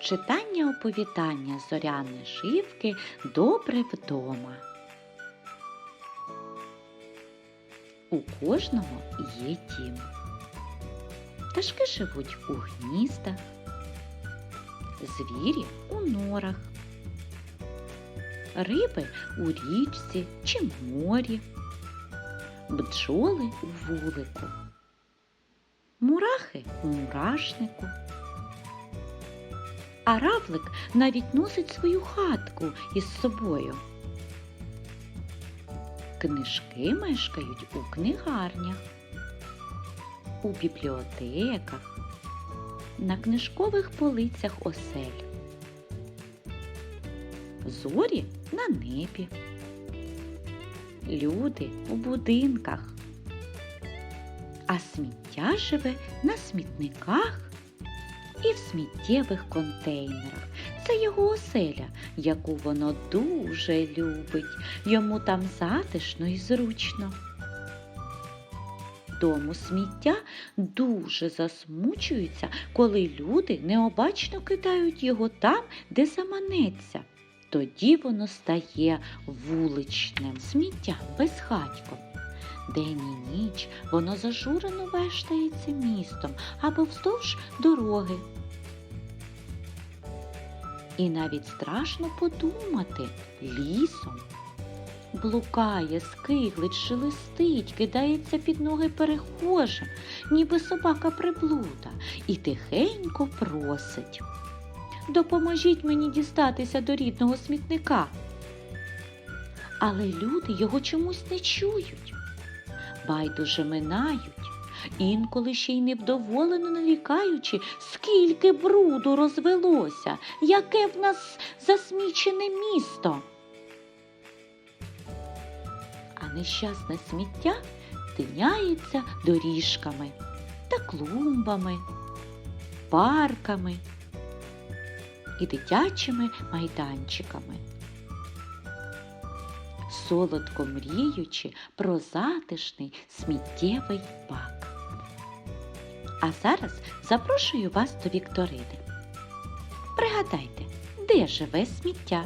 Читання оповідання Зоряни Живки Добре вдома. У кожного є дім. Пташки живуть у гніздах, звірі у норах, риби у річці чи морі, бджоли у вулику, мурахи у мурашнику. А равлик навіть носить свою хатку із собою. Книжки мешкають у книгарнях, у бібліотеках, на книжкових полицях осель, зорі на небі, люди у будинках, а сміття живе на смітниках і в сміттєвих контейнерах. Це його оселя, яку воно дуже любить. Йому там затишно і зручно. Дому сміття дуже засмучуються, коли люди необачно кидають його там, де заманеться. Тоді воно стає вуличним сміттям безхатьком. День і ніч воно зажурено вештається містом або вздовж дороги. І навіть страшно подумати лісом. Блукає, скиглить, шелестить, кидається під ноги перехожим, ніби собака приблуда, і тихенько просить. Допоможіть мені дістатися до рідного смітника. Але люди його чомусь не чують байдуже минають, інколи ще й невдоволено нарікаючи, скільки бруду розвелося, яке в нас засмічене місто. А нещасне сміття тиняється доріжками та клумбами, парками і дитячими майданчиками солодко мріючи про затишний сміттєвий бак. А зараз запрошую вас до Вікторини. Пригадайте, де живе сміття?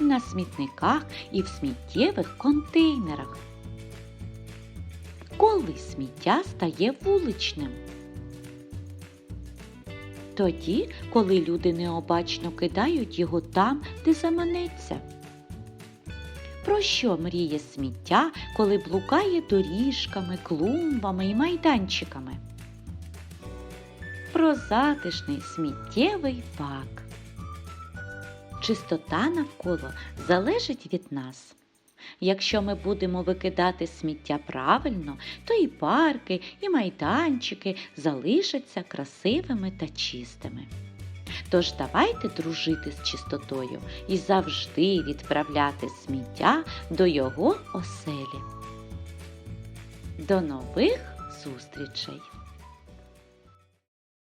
На смітниках і в сміттєвих контейнерах. Коли сміття стає вуличним? Тоді, коли люди необачно кидають його там, де заманеться. Про що мріє сміття, коли блукає доріжками, клумбами і майданчиками? Про затишний сміттєвий бак. Чистота навколо залежить від нас. Якщо ми будемо викидати сміття правильно, то і парки, і майданчики залишаться красивими та чистими. Тож давайте дружити з чистотою і завжди відправляти сміття до його оселі. До нових зустрічей!